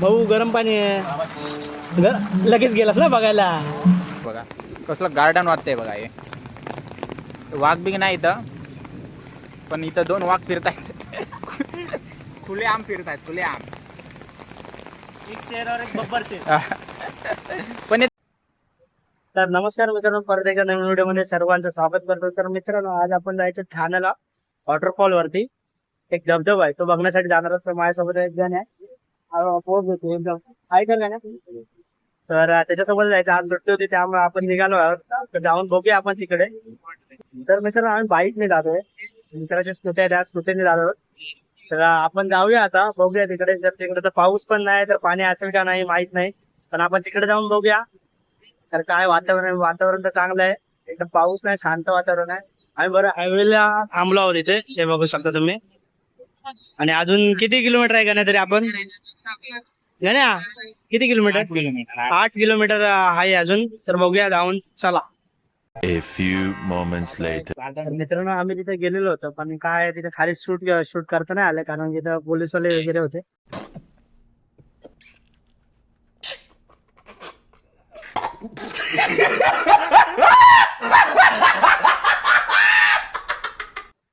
भाऊ गरम पाणी आहे. ग- लगेच गेलास ना बघायला? बघा कसलं गार्डन वाटतंय बघा हे. वाघ बिग नाही इथं पण इथं दोन वाघ फिरतायत. खुले आम फिरतायत खुले आम. एक शेर और एक बब्बर शेर पण तर नमस्कार मित्रांनो परत एका नवीन व्हिडिओमध्ये सर्वांचं स्वागत करतो. तर मित्रांनो आज आपण जायचं ठाण्याला वॉटरफॉल वरती. एक धबधबा आहे तो बघण्यासाठी जाणार आहोत. तर माझ्यासोबत एक जण आहे. हा घेतो एकदम. आहे ना? तर त्याच्यासोबत जायचं. आज सुट्टी होती त्यामुळे आपण निघालो आहोत. तर जाऊन बघूया आपण तिकडे. तर मित्रांनो आम्ही बाईकने जातोय. मित्राच्या स्कूटी आहे त्या स्कूटीने जातो आहोत. तर आपण जाऊया आता. बघूया तिकडे. जर तिकडे तर पाऊस पण नाही तर पाणी असेल का नाही माहीत नाही. पण आपण तिकडे जाऊन बघूया. तर काय वातावरण वातावरण तर चांगलं आहे. एकदम पाऊस नाही शांत वातावरण आहे. आम्ही बरं हायवेला थांबलो आहोत इथे. हे बघू शकता तुम्ही. आणि अजून किती किलोमीटर आहे का तरी आपण? गण्या किती किलोमीटर? आठ किलोमीटर आहे. अजून. तर बघूया जाऊन चला. A few moments later. तर मित्रांनो आम्ही तिथे गेलेलो होतो पण काय तिथे खाली शूट शूट करता नाही आलं कारण तिथं पोलीसवाले वगैरे होते.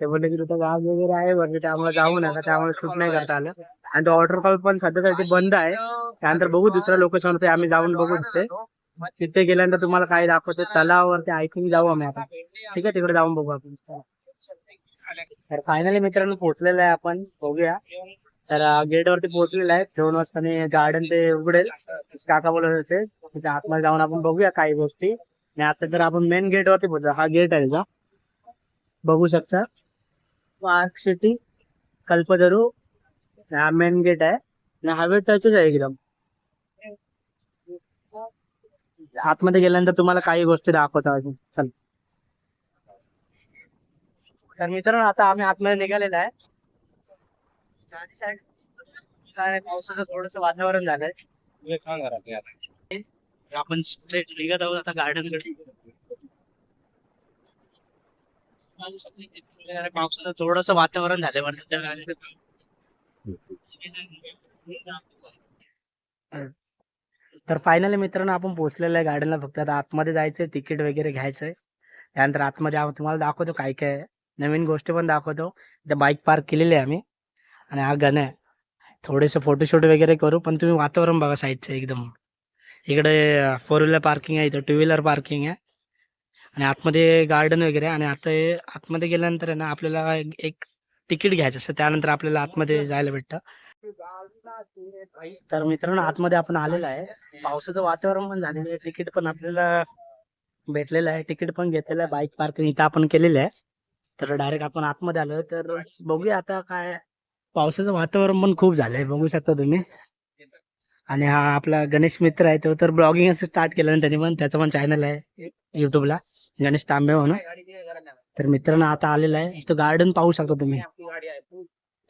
ते म्हणले की तुझं गाव वगैरे आहे म्हणजे त्यामुळे जाऊ नका त्यामुळे शूट नाही करता आलं. आणि तो वॉटरफॉल पण सध्यासाठी बंद आहे. त्यानंतर बघू दुसऱ्या लोकेशन होते आम्ही जाऊन बघू तिथे. तिथे गेल्यानंतर तुम्हाला काय दाखवतो तलावावरती आय थिंक जाऊ आम्ही आता. ठीक आहे तिकडे जाऊन बघू आपण. तर फायनली मित्रांनो पोहोचलेलं आहे आपण बघूया. तर गेट वरती पोहोचलेलं आहे. दोन वाजता गार्डन ते उघडेल. काका बोलत होते तिथे आतमध्ये जाऊन आपण बघूया काही गोष्टी. आणि आता तर आपण मेन गेट वरती पोहोचलो. हा गेट आहे बघू शकता. पार्क सिटी कल्पतरू हा मेन गेट आहे. आणि हायवे टचच आहे एकदम. आतमध्ये गेल्यानंतर तुम्हाला काही गोष्टी दाखवतो अजून. चल. तर मित्रांनो आता आम्ही आतमध्ये निघालेला आहे. पावसाचं थोडस वातावरण झालंय. आपण स्ट्रेट निघत आहोत आता गार्डनकडे. पावसाचं थोडस वातावरण झालं वरती त्या तर फायनली मित्रांनो आपण पोहोचलेलं आहे गार्डनला फक्त. आता आतमध्ये जायचंय तिकीट वगैरे घ्यायचंय. त्यानंतर आतमध्ये आपण तुम्हाला दाखवतो काय काय नवीन गोष्टी पण दाखवतो. इथं बाईक पार्क केलेली आहे आम्ही. आणि हा गण आहे. थोडेसे फोटोशूट वगैरे करू पण तुम्ही वातावरण बघा साईडचं एकदम. इकडे फोर व्हीलर पार्किंग आहे इथं टू व्हीलर पार्किंग आहे. आणि आतमध्ये गार्डन वगैरे आणि आता आतमध्ये गेल्यानंतर आहे ना आपल्याला एक- एक तिकीट घ्यायचं असतं. त्यानंतर आपल्याला आतमध्ये जायला भेटतं. तर मित्रांनो आतमध्ये आपण आलेलो आहे. पावसाचं वातावरण पण झालेलं आहे. तिकीट पण आपल्याला भेटलेलं आहे. तिकीट पण घेतलेलं आहे. बाईक पार्किंग इथं आपण केलेलं आहे. तर डायरेक्ट आपण आतमध्ये आलो. तर बघूया आता काय पावसाचं वातावरण पण खूप झालंय. बघू शकता तुम्ही. आणि हा आपला गणेश मित्र आहे तो तर ब्लॉगिंग असं स्टार्ट केलं ना त्यांनी पण. त्याचं पण चॅनल आहे युट्यूबला गणेश तांबे म्हणून. तर मित्रांनो आता आलेला आहे. इथं गार्डन पाहू शकता तुम्ही.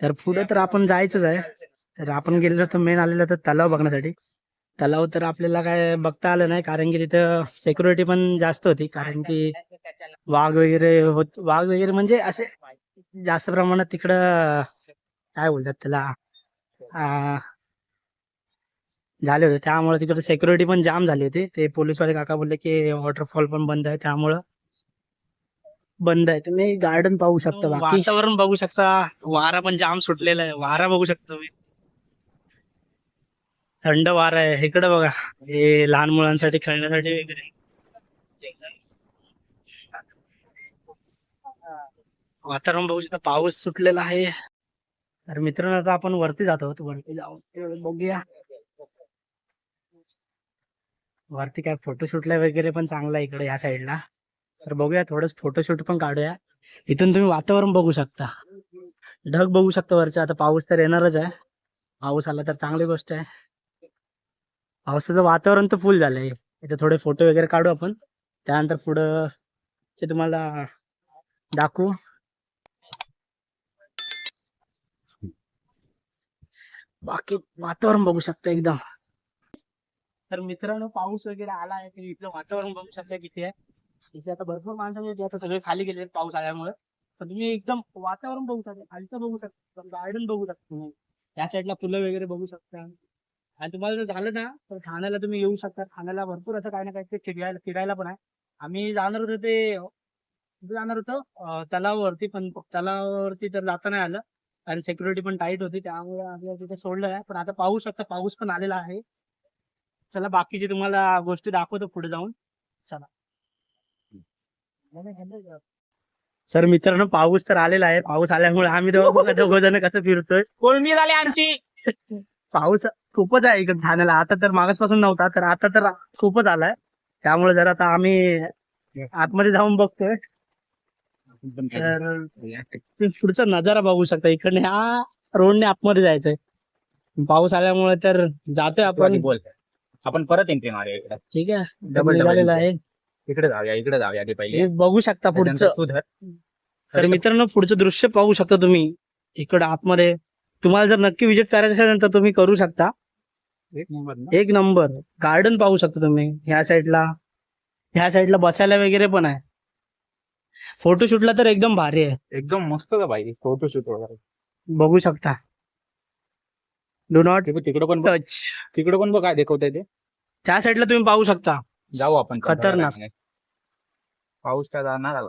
तर पुढे तर आपण जायचंच आहे. तर आपण गेलेलो तर मेन आलेलो तर तलाव बघण्यासाठी. तलाव तर आपल्याला काय बघता आलं नाही कारण की तिथं सिक्युरिटी पण जास्त होती. कारण की वाघ वगैरे होत वाघ वगैरे म्हणजे असे जास्त प्रमाणात तिकडं काय बोलतात त्याला झाले होते. त्यामुळे तिकडे सिक्युरिटी पण जाम झाली होती. ते पोलीसवाले काका बोलले की वॉटरफॉल पण बंद आहे त्यामुळं बंद आहे. तुम्ही गार्डन पाहू शकता वातावरण बघू शकता. वारा पण जाम सुटलेला आहे. वारा बघू शकता तुम्ही. थंड वारा आहे. इकडे बघा. हे लहान मुलांसाठी खेळण्यासाठी वगैरे. वातावरण बघू शकता. पाऊस सुटलेला आहे. तर मित्रांनो आता आपण वरती जातो वरती जाऊन बघूया. वरती काय फोटोशूटला वगैरे पण चांगला आहे इकडे या साईडला तर बघूया थोडंच फोटोशूट पण काढूया. इथून तुम्ही वातावरण बघू शकता. ढग बघू शकता वरच्या आता पाऊस तर येणारच आहे. पाऊस आला तर चांगली गोष्ट आहे. पावसाचं वातावरण तर फुल झालंय. इथे थोडे फोटो वगैरे काढू आपण. त्यानंतर पुढं ते तुम्हाला दाखवू. बाकी वातावरण बघू शकता एकदम. तर मित्रांनो पाऊस वगैरे आला आहे की इथलं वातावरण बघू शकता किती आहे. इथे आता भरपूर माणसं आता सगळे खाली गेले पाऊस आल्यामुळे. तर तुम्ही एकदम वातावरण बघू शकता खालचं बघू शकता गार्डन बघू शकता तुम्ही. या साईडला फुलं वगैरे बघू शकता. आणि तुम्हाला जर झालं ना तर ठाण्याला तुम्ही येऊ शकता. ठाण्याला भरपूर असं काही ना काही फिरायला फिरायला पण आहे. आम्ही जाणार होतो ते जाणार होतो? तलावावरती पण तलावावरती तर जाता नाही आलं. आणि सिक्युरिटी पण टाईट होती त्यामुळे आम्ही तिथे सोडलं आहे. पण आता पाहू शकता पाऊस पण आलेला आहे. चला बाकीची तुम्हाला गोष्टी दाखवतो पुढे जाऊन. चला. सर मित्रांनो पाऊस तर आलेला आहे. पाऊस आल्यामुळे आम्ही दोघं जण कसं फिरतोय. कोळमी झाली आमची. पाऊस खूपच आहे इकडे ठाण्याला. आता तर मागासपासून नव्हता तर आता तर खूपच आलाय. त्यामुळे जर आता आम्ही आतमध्ये जाऊन बघतोय. तर तुम्ही पुढचा नजारा बघू शकता. इकडे ह्या रोडने आतमध्ये जायचंय. पाऊस आल्यामुळे तर जातोय आपण. बोल. आपण परत एंट्री मारूया इकडे. ठीक आहे. डबल निघालेलं आहे. इकडे जाऊया इकडे जाऊया आधी पहिले. हे बघू शकता पुढचं त्याच्यानंतर तू धर तर मित्रांनो पुढचं दृश्य पाहू शकता तुम्ही. इकडं आतमध्ये. तुम्हाला जर नक्की विजिट करायचं असेल तर तुम्ही करू शकता. एक नंबर ना? एक नंबर. गार्डन पाहू शकता तुम्ही. ह्या साईडला ह्या साईडला बसायला वगैरे पण आहे. फोटोशूटला तर एकदम भारी आहे. एकदम मस्त का फोटोशूट वगैरे. बघू शकता. डू नॉट तिकडे पण बघ. टच तिकडे पण बघ काय दाखवतंय ते. त्या साईडला तुम्ही पाहू शकता. जाऊ आपण. खतरनाक. पाऊस काय जाणार आला.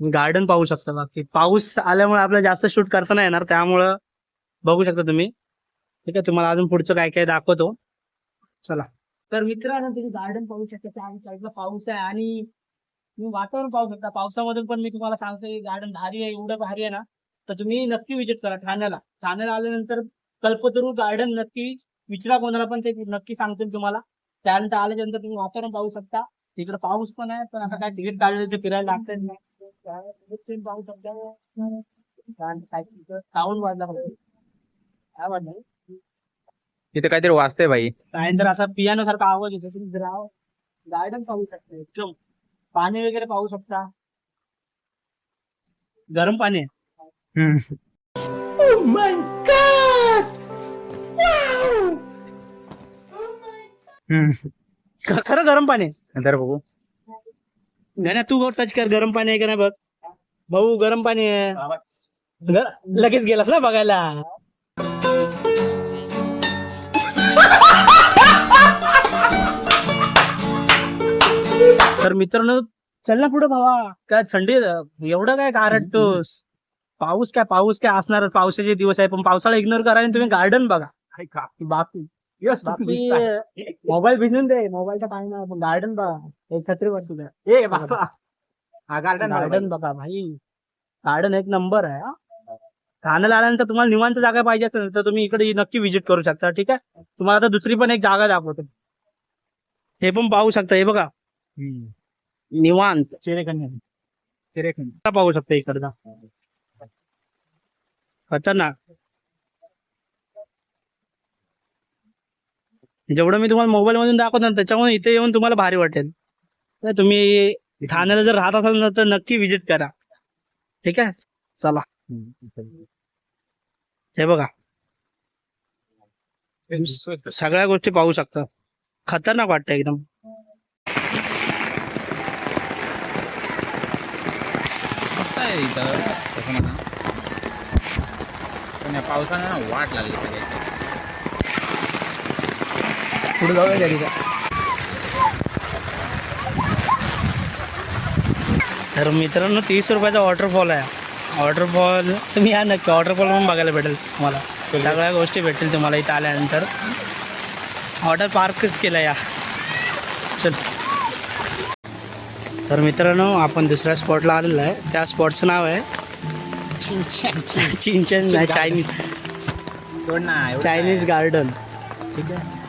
गार्डन पाहू शकता बाकी. पाऊस आल्यामुळे आपल्याला जास्त शूट करता नाही येणार त्यामुळं बघू शकता तुम्ही. ठीक आहे तुम्हाला अजून पुढचं काय काय दाखवतो. चला. तर मित्रांनो तुम्ही गार्डन पाहू शकता. त्या साईडला पाऊस आहे आणि तुम्ही वातावरण पाहू शकता. पावसामधून पण मी तुम्हाला सांगतो गार्डन भारी आहे एवढं भारी आहे ना. तर तुम्ही नक्की विजिट करा ठाण्याला. ठाण्याला आल्यानंतर कल्पतरू गार्डन नक्की विचारा कोणाला पण ते नक्की सांगतील तुम्हाला. त्यानंतर आल्यानंतर तुम्ही वातावरण पाहू शकता. तिकडे पाऊस पण आहे पण आता काय तिकीट काढलं ते फिरायला लागतंय. नाही तुम्ही पाहू शकता. साऊंड वाजला पाहिजे काय वाटलं तिथे काहीतरी वाचतंय भाई त्यानंतर असा पियानो सारखा आवाज येतो. तुम्ही जरा गार्डन पाहू शकता एकदम. पाणी वगैरे पाहू शकता. गरम पाणी आहे. ख- खरं गरम पाणी? आहे नंतर बघू नाही ना तू टच कर गरम पाणी आहे का नाही बघ? भाऊ गरम पाणी आहे. ग- लगेच गेलास ना बघायला. तर मित्रांनो चल ना पुढे भावा. काय थंडी आहे. एवढं काय कारटतोस पाऊस काय पाऊस काय असणार पावसाचे दिवस आहे पण पावसाळा इग्नोर करा आणि तुम्ही गार्डन बगा बाकी बाकी मोबाईल भिजून दे मोबाईलचा नाही गार्डन बघा. एक छत्री बसू द्या. ए बाबा. हा गार्डन गार्डन बघा भाई. गार्डन एक नंबर आहे हा. ठाण्याला आल्यानंतर तुम्हाला निवांत जागा पाहिजे असेल तर तुम्ही इकडे नक्की विजिट करू शकता ठीक आहे? तुम्हाला आता दुसरी पण एक जागा दाखवतो. हे पण पाहू शकता हे बघा. निवांत. चिरेखंड. चिरेखंड. पाहू शकता इकडचा खतरनाक. जेवढं मी तुम्हाला मोबाईल मधून दाखवतो ना त्याच्यामुळे इथे येऊन तुम्हाला भारी वाटेल. तर तुम्ही ठाण्याला जर राहत असाल ना तर नक्की व्हिजिट करा. ठीक आहे? चला. हे बघा. सगळ्या गोष्टी पाहू शकता. खतरनाक वाटतं एकदम. मस्त पावसाने वाट लागली सगळ्याची. पुढे जाऊया घरी तर मित्रांनो तीस रुपयाचा वॉटरफॉल आहे. वॉटरफॉल तुम्ही या नक्की. वॉटरफॉल पण बघायला भेटेल तुम्हाला. सगळ्या गोष्टी भेटतील तुम्हाला इथं आल्यानंतर. वॉटर पार्कच केला या. चल. तर मित्रांनो आपण दुसऱ्या स्पॉटला आलेलो आहे. त्या स्पॉटचं नाव आहे चिंचन. नाही चायनीज चायनीज. गार्डन ठीक आहे.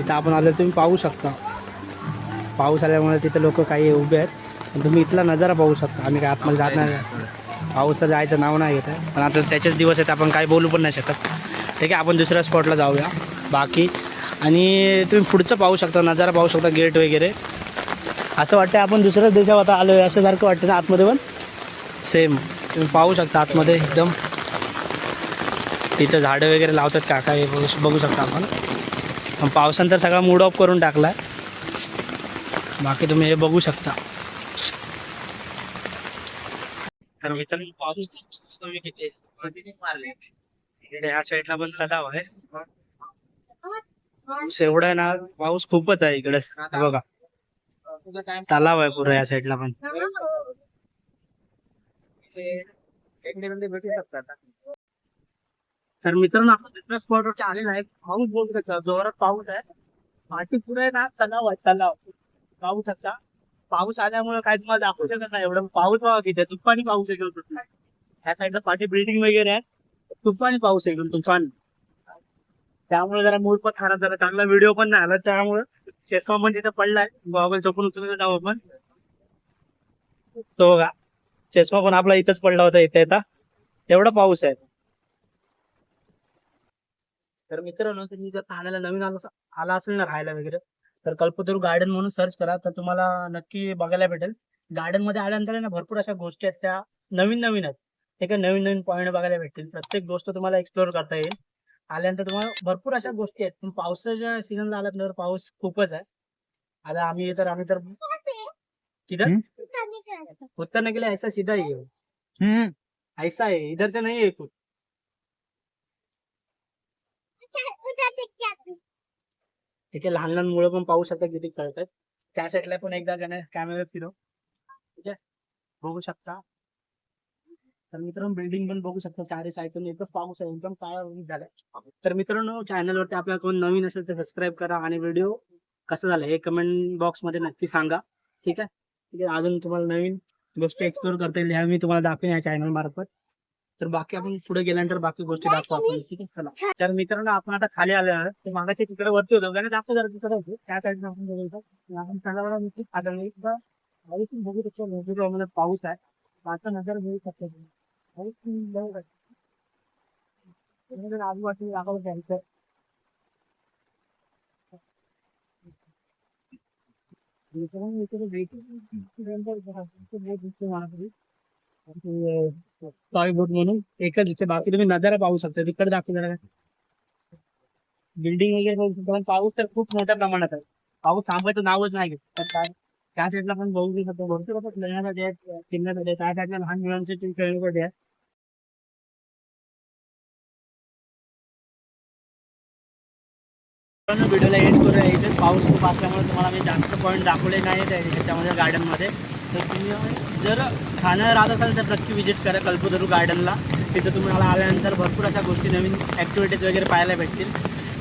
इथं आपण आलो तुम्ही पाहू शकता. पाऊस आल्यामुळे तिथे लोक काही उभे आहेत. पण तुम्ही इथला नजारा पाहू शकता. आम्ही काय आतमध्ये जात नाही पाऊस तर जायचं नाव नाही घेत आहे. पण आता त्याचेच दिवस आहेत. आपण काही बोलू पण नाही शकत. ठीक आहे आपण दुसऱ्या स्पॉटला जाऊया. बाकी. आणि तुम्ही पुढचं पाहू शकता नजारा पाहू शकता गेट वगैरे. असं वाटतं आपण दुसऱ्याच देशावर आता आलो आहे असं सारखं वाटतं ना आतमध्ये पण? सेम तुम्ही पाहू शकता आतमध्ये एकदम. तिथं झाडं वगैरे लावतात काका हे बघू बघू शकता आपण. पण पावसानं तर सगळा मूड ऑफ करून टाकला. बाकी तुम्ही हे बघू शकता. तर मित्रांनो पाऊस तुम्ही किती इकडे ह्या साईडला पण तलाव आहे. पाऊस एवढा आहे ना पाऊस खूपच आहे इकडे. बघा. तलाव आहे पुरा या साईडला पण. तर मित्रांनो आपण दुसऱ्या स्पॉटवरती आलेला आहे. पाऊस बोलू शकता जोरात पाऊस आहे. पाठी पुढे आहे ना तलाव आहे तलाव. पाहू शकता. पाऊस आल्यामुळे काय तुम्हाला दाखवू शकत नाही एवढं. पाऊस बघा किती तुफानी पाऊस एकदम ह्या साईडला पाठी बिल्डिंग वगैरे आहे. तुफानी पाऊस आहे तुफान. त्यामुळे जरा मूड पण खराब झाला. चांगला व्हिडिओ पण नाही आला त्यामुळे. चष्मा पण तिथे पडलाय गॉगल चोपून उतरून जाऊ आपण. तो बघा. चष्मा पण आपला इथंच पडला होता इथे येता तेवढा पाऊस आहे. तर मित्रांनो तुम्ही जर ठाण्याला नवीन आला आला असेल ना राहायला वगैरे तर कल्पतरू गार्डन म्हणून सर्च करा. तर तुम्हाला नक्की बघायला भेटेल. गार्डनमध्ये आल्यानंतर आहे ना भरपूर अशा गोष्टी आहेत त्या नवीन नवीन आहेत. ते काय नवीन नवीन पॉईंट बघायला भेटतील. प्रत्येक गोष्ट तुम्हाला एक्सप्लोर करता येईल. आल्यानंतर तुम्हाला भरपूर अशा गोष्टी आहेत. पण पावसाच्या सीझनला आल्यात तर पाऊस खूपच आहे. आता आम्ही तर आम्ही तर किधर? उत्तर नहीं के लिए ऐसा सीधा ही. ऐसा है इधर से नहीं है कुछ ठीक आहे लहान लहान मुलं पण पाहू शकता किती कळतात. त्या साईडला पण एकदा कॅमेरा फिरव ठीक आहे? बघू शकता. तर मित्रांनो बिल्डिंग पण बघू शकता. चारही साईडून एकदम पाऊस आहे एकदम काळा झालाय. तर मित्रांनो चॅनलवरती आपल्याला कोण नवीन असेल तर सबस्क्राईब करा आणि व्हिडिओ कसा झालं हे कमेंट बॉक्समध्ये नक्की सांगा. ठीक आहे? ठीक आहे अजून तुम्हाला नवीन गोष्टी एक्सप्लोर करता येईल मी तुम्हाला दाखवेन या चॅनल मार्फत. तर बाकी आपण पुढे गेल्यानंतर बाकी गोष्टी दाखवू आपण ठीक आहे? चला. तर मित्रांनो आपण आता खाली आलो आहे ते मागाचे तिकडे वरती होतो. कारण दाखवू जरा तिकडे होते. त्या साईडला आपण बघू शकतो आपण सगळ्याला नक्कीच आढळले एकदा पाऊस बघू शकतो. प्रमाणात पाऊस आहे. आता नजर घेऊ शकतो तुम्ही. आजूबाजूला दाखवलं जायचं मित्रांनो इकडे वेटिंग टॉय बोट म्हणून एकच दिसते. बाकी तुम्ही नजारा पाहू शकता. तिकडे दाखवू बिल्डिंग वगैरे बघू शकता. पण पाऊस तर खूप मोठ्या प्रमाणात आहे. पाऊस थांबायचं नावच नाही त्या साईडला पण बघू शकतो. भरपूर कसं खेळण्यासाठी आहेत. फिरण्यासाठी त्या साईडला लहान मुलांसाठी खेळण्यासाठी आहे व्हिडिओला एंड करूया. पाऊस खूप असल्यामुळे तुम्हाला मी जास्त पॉईंट दाखवले नाही त्याच्यामध्ये गार्डनमध्ये तर तुम्ही जर खाणं राहत असाल तर नक्की विजिट करा कल्पतरू गार्डनला तिथं तुम्हाला आल्यानंतर भरपूर अशा गोष्टी नवीन ॲक्टिव्हिटीज वगैरे पाहायला भेटतील.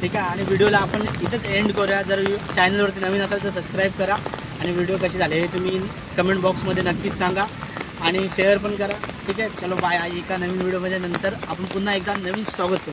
ठीक आहे? आणि व्हिडिओला आपण इथंच एंड करूया. जर चॅनलवरती नवीन असाल तर सबस्क्राईब करा. आणि व्हिडिओ कसे झाले हे तुम्ही कमेंट बॉक्समध्ये नक्कीच सांगा. आणि शेअर पण करा. ठीक आहे? चलो बाय एका नवीन व्हिडिओमध्ये नंतर आपण पुन्हा एकदा नवीन स्वागत करू.